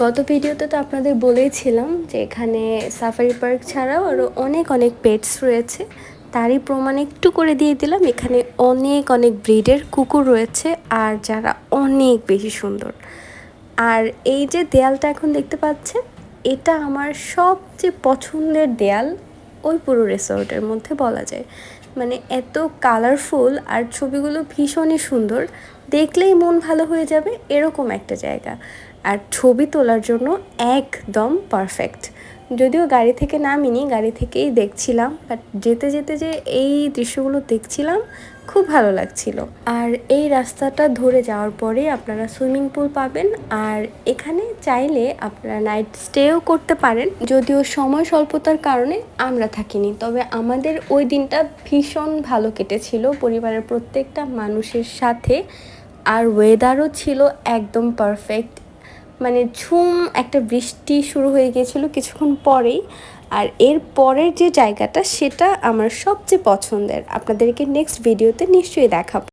গত ভিডিওতে তো আপনাদের বলেইছিলাম যে এখানে সাফারি পার্ক ছাড়াও আরও অনেক অনেক পেটস রয়েছে। তারই প্রমাণ একটু করে দিয়ে দিলাম, এখানে অনেক অনেক ব্রিডের কুকুর রয়েছে আর যারা অনেক বেশি সুন্দর। আর এই যে দেয়ালটা এখন দেখতে পাচ্ছেন, এটা আমার সবচেয়ে পছন্দের দেয়াল ওই পুরো রিসোর্টের মধ্যে বলা যায়। মানে এত কালারফুল আর ছবিগুলো ভীষণই সুন্দর। দেখলেই মন ভালো হয়ে যাবে এরকম একটা জায়গা। আর ছবি তোলার জন্য একদম পারফেক্ট যদিও গাড়ি থেকে নামিনি, গাড়ি থেকেই দেখছিলাম বাট যেতে যেতে যে এই দৃশ্যগুলো দেখছিলাম, খুব ভালো লাগছিল। আর এই রাস্তাটা ধরে যাওয়ার পরে আপনারা সুইমিং পুল পাবেন, আর এখানে চাইলে আপনারা নাইট স্টেও করতে পারেন, যদিও সময় স্বল্পতার কারণে আমরা থাকিনি। তবে আমাদের ওই দিনটা ভীষণ ভালো কেটেছিল, পরিবারের প্রত্যেকটা মানুষের সাথে, আর ওয়েদারও ছিল একদম পারফেক্ট মানে ঝুম একটা বৃষ্টি শুরু হয়ে গিয়েছিল কিছুক্ষণ পরেই। আর এর পরের যে জায়গাটা, সেটা আমার সবচেয়ে পছন্দের। আপনাদেরকে নেক্সট ভিডিওতে নিশ্চয়ই দেখাবো।